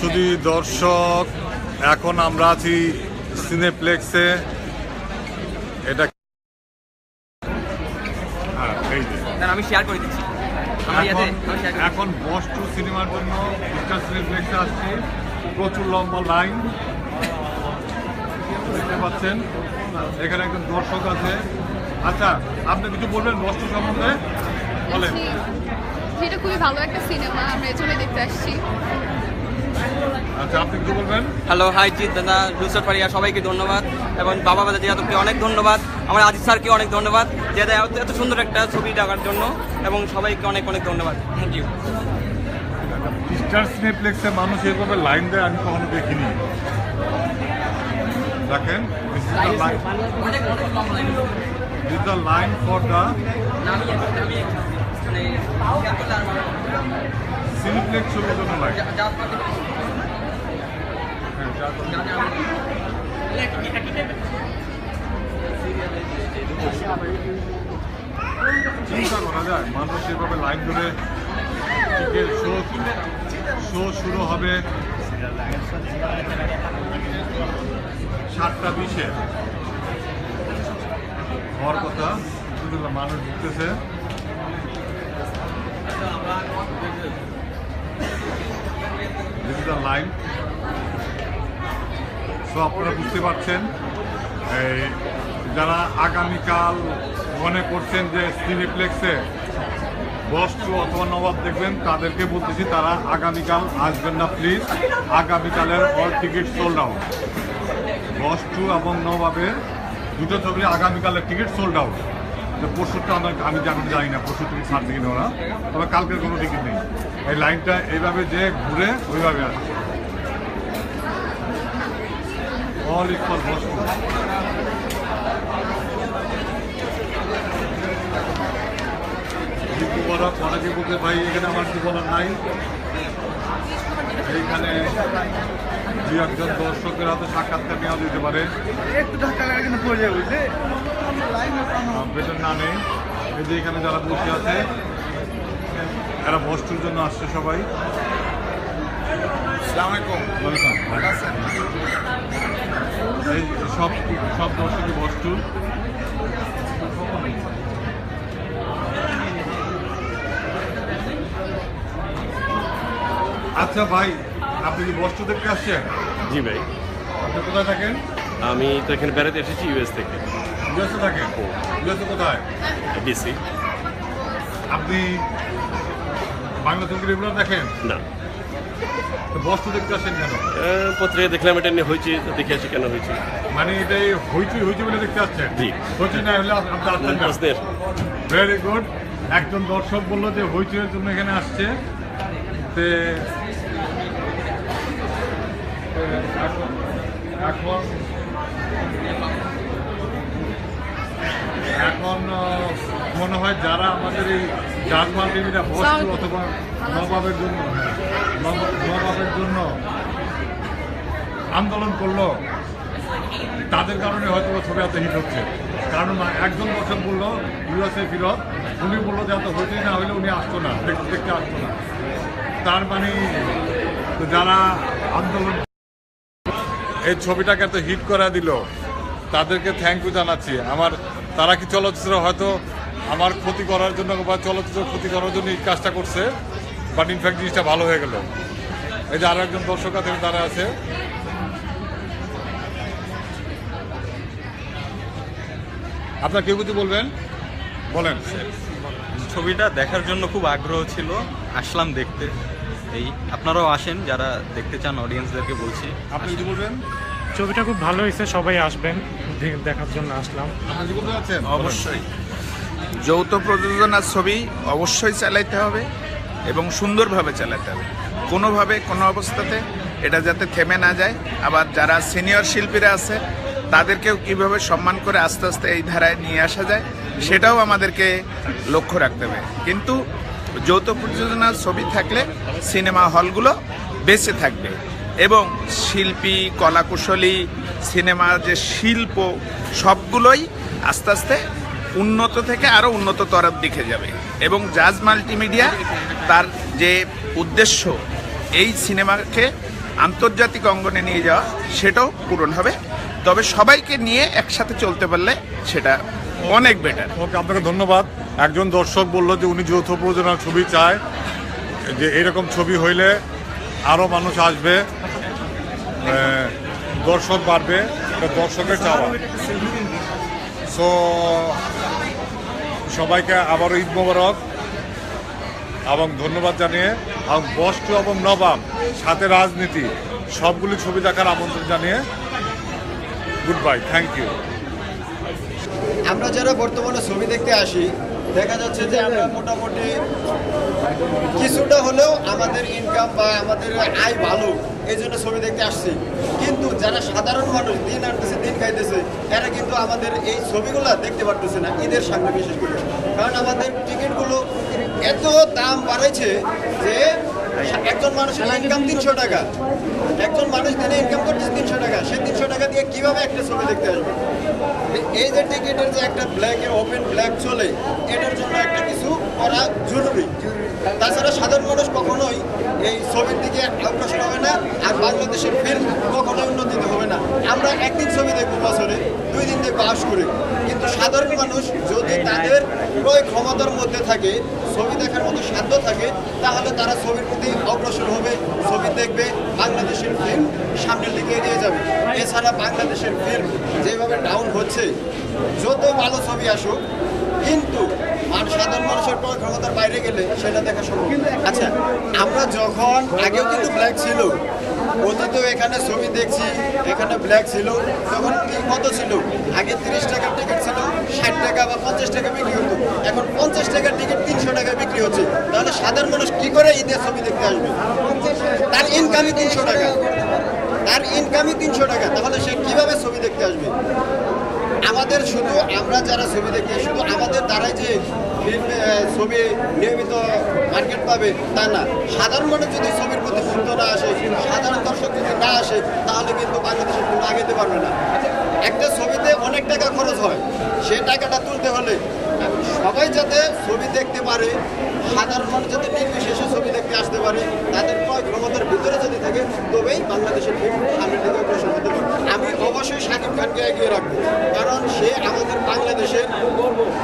শুধু দর্শক এখন আমরা আছি সিনেপ্লেক্সে এটা হ্যাঁ, আমি শেয়ার করে দিচ্ছি। এখন বস টু সিনেমার জন্য স্টার সিনেপ্লেক্সে আসছি। প্রচুর লম্বা লাইন। দেখতে পাচ্ছেন এখানে একজন দর্শক আছে। আচ্ছা আপনি কিছু বলবেন বস সম্বন্ধে? বলেন। এটা খুবই ভালো একটা সিনেমা আমরা এর জন্য দেখতে আসছি। আচ্ছা আপনি কিছু বলবেন? হ্যালো হাই জিৎ দাদা লুসার ফারিয়া সবাইকে ধন্যবাদ। এবং বাবা বাদা জিয়াদবকে অনেক ধন্যবাদ। আমার আজিজ স্যারকে অনেক ধন্যবাদ। যে এত এত সুন্দর একটা ছবি দেখার জন্য। এবং সবাইকে অনেক অনেক ধন্যবাদ। থ্যাংক ইউ স্টার সিনেপ্লেক্সে মানুষ এভাবে লাইন দেয় আমি কখনো দেখিনি। দেখেন this the line for the. Cineplex ছবির জন্য লাইন যা- যা আপনাদের হ্যাঁ, যা করুন। জানে আমি একই- একই type এর। মানুষ এভাবে লাইন ধরে টিকিট শো শো শুরু হবে। সাতটা বিশে। হওয়ার কথা। মানুষ ঢুকতেছে। This is. সো আপনারা বুঝতে পারছেন। এই যারা আগামীকাল মনে করছেন যে সিনেপ্লেক্সে বস টু অথবা নবাব দেখবেন, তাদেরকে বলতেছি তারা আগামীকাল আসবেন না, প্লিজ। আগামীকালের all ticket sold out boss two এবং নবাবের দুটো ছবি আগামীকালের টিকিট সোল্ড আউট পরশুটা আমার আমি এখন জানি না, পরশু টিকিট ছাড়ছে কিনা ওরা তবে কালকের কোনো টিকিট নেই। এই লাইনটা এইভাবে যে ঘুরে ওইভাবে আসছে ইজ ফর বস টু কিন্তু বলতে ভাই এখানে আমার কি বলার নাই। এইখানে দু একজন দর্শকের হাতে সাক্ষাৎকার নেওয়া যেতে পারে। একটু ধাক্কা লাগা কিন্তু পড়ে যাবে বুঝলে? বেতন না নেই। এই যে এখানে যারা বসে আছে এরা বস্তুর জন্য আসছে সবাই। Welcome. এই সব সব দর্শকই বস্তু। আচ্ছা ভাই আপনি কি বস্তু দেখতে আসছেন? জি ভাই। আপনি কোথায় থাকেন? আমি তো এখানে বেড়াতে এসেছি ইউএস থেকে। ইউএসএ থাকেন? ইউএসএ কোথায়? ডিসি আপনি বাংলা রেগুলার দেখেন? না। বস্তু দেখতে আসেন কেন? পত্রিকা দেখলাম এটা নিয়ে হয়েছে দেখে আসি কেন হয়েছে মানে এটাই হইচই হইচই বলে দেখতে আসছেন? জি। হইচই না হলে আপনি আসছেন ভেরি গুড একজন দর্শক বলল যে হইচইয়ের জন্য এখানে আসছে। তে এখন- মনে হয় যারা আমাদের এই জাজমান টিভিটা বস্তু অথবা নবাবের জন্য নব- নবাবের জন্য আন্দোলন করল। তাদের কারণে হয়তো ছবি এত হিট হচ্ছে। কারণ একজন দর্শক বলল ইউএসএ ফিরত। উনি বলল যে এত হইতে না হইলে উনি আসতো না দেখতে দেখতে আসতো না। তার মানে যারা আন্দোলন এই ছবিটাকে এত হিট করা দিল, তাদেরকে থ্যাংক ইউ জানাচ্ছি। আমার, তারা কি চলচ্চিত্র হয়তো আমার ক্ষতি করার জন্য বা চলচ্চিত্র ক্ষতি করার জন্য এই কাজটা করছে? বাট ইনফ্যাক্ট জিনিসটা ভালো হয়ে গেল। এই যে আরও একজন দর্শক আছে তারা আছে। আপনার কেউ কিছু বলবেন? বলেন। ছবিটা দেখার জন্য খুব আগ্রহ ছিল। আসলাম দেখতে। এই আপনারাও আসেন যারা দেখতে চান অডিয়েন্সদেরকে বলছি আপনি কিছু বলবেন? ছবিটা খুব ভালো হয়েছে সবাই আসবেন দেখার জন্য আসলাম। অবশ্যই। যৌথ প্রযোজনার ছবি অবশ্যই চালাইতে হবে। এবং সুন্দরভাবে চালাতে হবে। কোনোভাবে, কোনো অবস্থাতে এটা যাতে থেমে না যায়। আবার যারা সিনিয়র শিল্পীরা আছে, তাদেরকেও কীভাবে সম্মান করে আস্তে আস্তে এই ধারায় নিয়ে আসা যায়, সেটাও আমাদেরকে লক্ষ্য রাখতে হবে। কিন্তু যৌথ প্রযোজনার ছবি থাকলে সিনেমা হলগুলো বেঁচে থাকবে এবং শিল্পী, কলাকুশলী, সিনেমার যে শিল্প, সবগুলোই আস্তে আস্তে উন্নত থেকে আরও উন্নততর দিকে যাবে। এবং জাজ মাল্টিমিডিয়া তার যে উদ্দেশ্য এই সিনেমাকে আন্তর্জাতিক অঙ্গনে নিয়ে যাওয়া, সেটাও পূরণ হবে। তবে সবাইকে নিয়ে একসাথে চলতে পারলে সেটা অনেক বেটার ওকে, আপনাকে ধন্যবাদ। একজন দর্শক বলল যে উনি যৌথ প্রযোজনার ছবি চায়, যে এরকম ছবি হইলে আরও মানুষ আসবে দর্শক বাড়বে দর্শকের চাওয়া। সো সবাইকে আবারও ঈদ মোবারক এবং ধন্যবাদ জানিয়ে এবং বস্ত এবং নবাব, সাথে রাজনীতি, সবগুলি ছবি দেখার আমন্ত্রণ জানিয়ে গুড বাই থ্যাংক ইউ আমরা যারা বর্তমানে ছবি দেখতে আসি দেখা যাচ্ছে যে আমরা মোটামুটি কিছুটা হলেও আমাদের ইনকাম বা আমাদের আয় ভালো, এই জন্য ছবি দেখতে আসছি। কিন্তু যারা সাধারণ মানুষ, দিন আনতেছে, দিন খাইতেছে, এরা কিন্তু আমাদের এই ছবিগুলো দেখতে পারতেছে না, ঈদের সামনে বিশেষ করে। কারণ আমাদের টিকিটগুলো এত দাম বাড়াইছে যে একজন মানুষের ইনকাম তিনশো টাকা। একজন মানুষ দিনে ইনকাম করতেছে তিনশো টাকা। সে তিনশো টাকা দিয়ে কীভাবে একটা ছবি দেখতে আসবে? এই যে টিকিটের যে একটা ব্ল্যাক ওপেন ব্ল্যাক চলে, এটার জন্য একটা কিছু করা জরুরি। তাছাড়া সাধারণ মানুষ কখনোই এই ছবির দিকে অগ্রসর হবে না, আর বাংলাদেশের ফিল্ম কখনোই উন্নতিতে হবে না। আমরা একদিন ছবি দেখব বছরে, দুই দিন দেখব আশ করে। কিন্তু সাধারণ মানুষ যদি তাদের ক্রয় ক্ষমতার মধ্যে থাকে, ছবি দেখার মতো সাধ্য থাকে, তাহলে তারা ছবির প্রতি অগ্রসর হবে, ছবি দেখবে, বাংলাদেশের ফিল্ম সামনের দিকে এগিয়ে যাবে। এছাড়া বাংলাদেশের ফিল্ম যেভাবে ডাউন হচ্ছে, যত ভালো ছবি আসুক, কিন্তু মান সাধারণ মানুষের ক্রয় ক্ষমতার বাইরে গেলে সেটা দেখা সম্ভব। আচ্ছা আমরা যখন, আগেও কিন্তু ব্ল্যাক ছিল, অতীতেও এখানে ছবি দেখছি, এখানে ব্ল্যাক ছিল, তখন কত ছিল? আগে তিরিশ টাকার টিকিট ছিল, ষাট টাকা বা পঞ্চাশ টাকা বিক্রি হতো। এখন পঞ্চাশ টাকার টিকিট তিনশো টাকা বিক্রি হচ্ছে। তাহলে সাধারণ মানুষ কি করে ঈদের ছবি দেখতে আসবে? তার ইনকামই তিনশো টাকা। তার ইনকামই তিনশো টাকা। তাহলে সে কীভাবে ছবি দেখতে আসবে? আমাদের শুধু আমরা যারা ছবি দেখি, শুধু আমাদের দ্বারাই যে ছবি নিয়মিত মার্কেট পাবে তা না। সাধারণ মানুষ যদি ছবির প্রতি গুরুত্ব না আসে, সাধারণ দর্শক যদি না আসে, তাহলে কিন্তু বাংলাদেশের কোনো আগাতে পারবে না। একটা অনেক টাকা খরচ হয় সেই টাকাটা তুলতে হলে সবাই যাতে ছবি দেখতে পারে, সাধারণ মানুষ যাতে নির্বিশেষে ছবি দেখতে আসতে পারে, তাদের ক্রয় ক্ষমতার ভিতরে যদি থাকে, তবেই বাংলাদেশের ফিল্ম সামনের দিকে অগ্রসর হতে পারে। আমি অবশ্যই শাকিব খানকে এগিয়ে রাখব, কারণ সে আমাদের বাংলাদেশের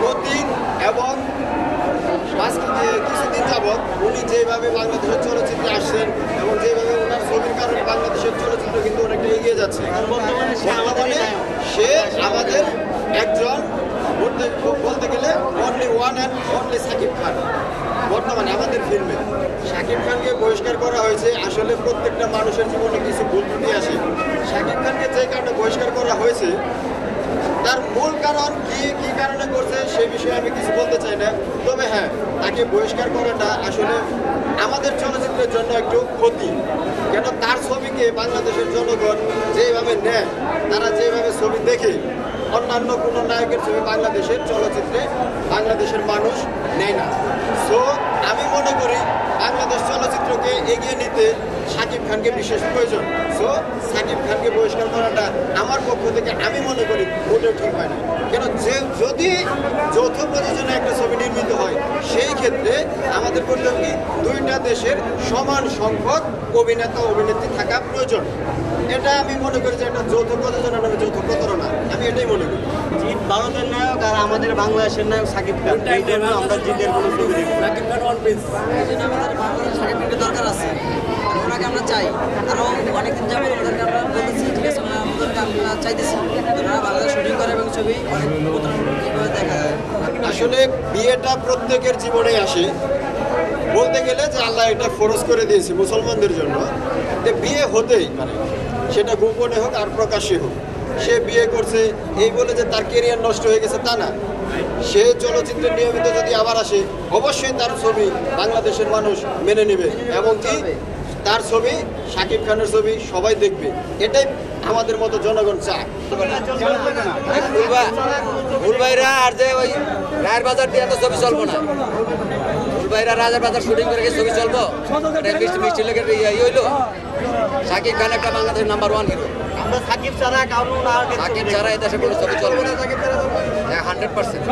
প্রতীক এবং আজকে যে কিছুদিন যাবৎ উনি যেভাবে বাংলাদেশের চলচ্চিত্রে আসছেন এবং যেভাবে ওনার ছবির কারণে বাংলাদেশের চলচ্চিত্র কিন্তু অনেকটা এগিয়ে যাচ্ছে। বর্তমানে সে আমাদের একজন বলতে গেলে only one and only Shakib Khan. বর্তমানে আমাদের ফিল্মে শাকিব খানকে বহিষ্কার করা হয়েছে আসলে প্রত্যেকটা মানুষের জীবনে কিছু ভুল ত্রুটি আসে। শাকিব খানকে যে কারণে বহিষ্কার করা হয়েছে তার মূল কারণ কি কি কারণে করছে, সে বিষয়ে আমি কিছু বলতে চাই না। তবে হ্যাঁ তাকে বহিষ্কার করাটা আসলে আমাদের চলচ্চিত্রের জন্য একটু ক্ষতি। কেন তার ছবিকে বাংলাদেশের জনগণ যেভাবে নেয়, তারা যেভাবে ছবি দেখে অন্যান্য কোনো নায়কের ছবি বাংলাদেশের চলচ্চিত্রে বাংলাদেশের মানুষ নেয় না। সো আমি মনে করি বাংলাদেশ চলচ্চিত্রকে এগিয়ে নিতে সাকিব খানকে বিশেষ প্রয়োজন। সো সাকিব খানকে বহিষ্কার করাটা আমার পক্ষ থেকে আমি মনে করি মোটেও ঠিক হয় না। কেন যে যদি যৌথ প্রযোজনে একটা ছবি নির্মিত হয়, সেই ক্ষেত্রে আমাদের করতে কি, দুইটা দেশের সমান সংখ্যক অভিনেতা, অভিনেত্রী থাকা প্রয়োজন। এটা আমি মনে করি যে একটা যৌথ প্রযোজনা যৌথ প্রতারণা। আমি এটাই মনে করি জিৎ ভারতের নায়ক আর আমাদের বাংলাদেশের নায়ক সাকিব খান। এই জন্য আমরা জিতের কোনো ছবি দেখি সাকিব খান ওয়ান পিস এই জন্য আমাদের বাংলাদেশ সাকিব খানকে দরকার আছে। আর ওনাকে আমরা চাই। আরও অনেকদিন যাবে ওনাদেরকে আমরা বলতেছি ঠিক আছে ওনারা আমরা চাইতেছি। ওনারা বাংলাদেশ শুটিং করে এবং ছবি অনেক দেখা যায়। আসলে বিয়েটা প্রত্যেকের জীবনে আসে। বলতে গেলে যে আল্লাহ এটা ফরজ করে দিয়েছে মুসলমানদের জন্য। যে বিয়ে হতেই মানে সেটা গোপনে হোক আর প্রকাশ্যে হোক। সে বিয়ে করছে, এই বলে যে তার কেরিয়ার নষ্ট হয়ে গেছে, তা না। সে চলচ্চিত্রে নিয়মিত যদি আবার আসে, অবশ্যই তার ছবি বাংলাদেশের মানুষ মেনে নেবে। এবং কি তার ছবি, শাকিব খানের ছবি সবাই দেখবে। এটাই আমাদের মতো জনগণ চায়। ফুলবাইরা আর যে ওই রায়ের বাজার দিয়ে তো ছবি চলবো না। ফুলবাইরা রাজার বাজার শুটিং করে গিয়ে ছবি চলবো? মিষ্টি মিষ্টি লেগে ইয়ে হইল। সাকিব খান একটা বাংলাদেশের নাম্বার ওয়ান হিরো আমরা সাকিব ছাড়া কারণ সাকিব ছাড়া এদেশে কোনো ছবি চলবো না। Hundred percent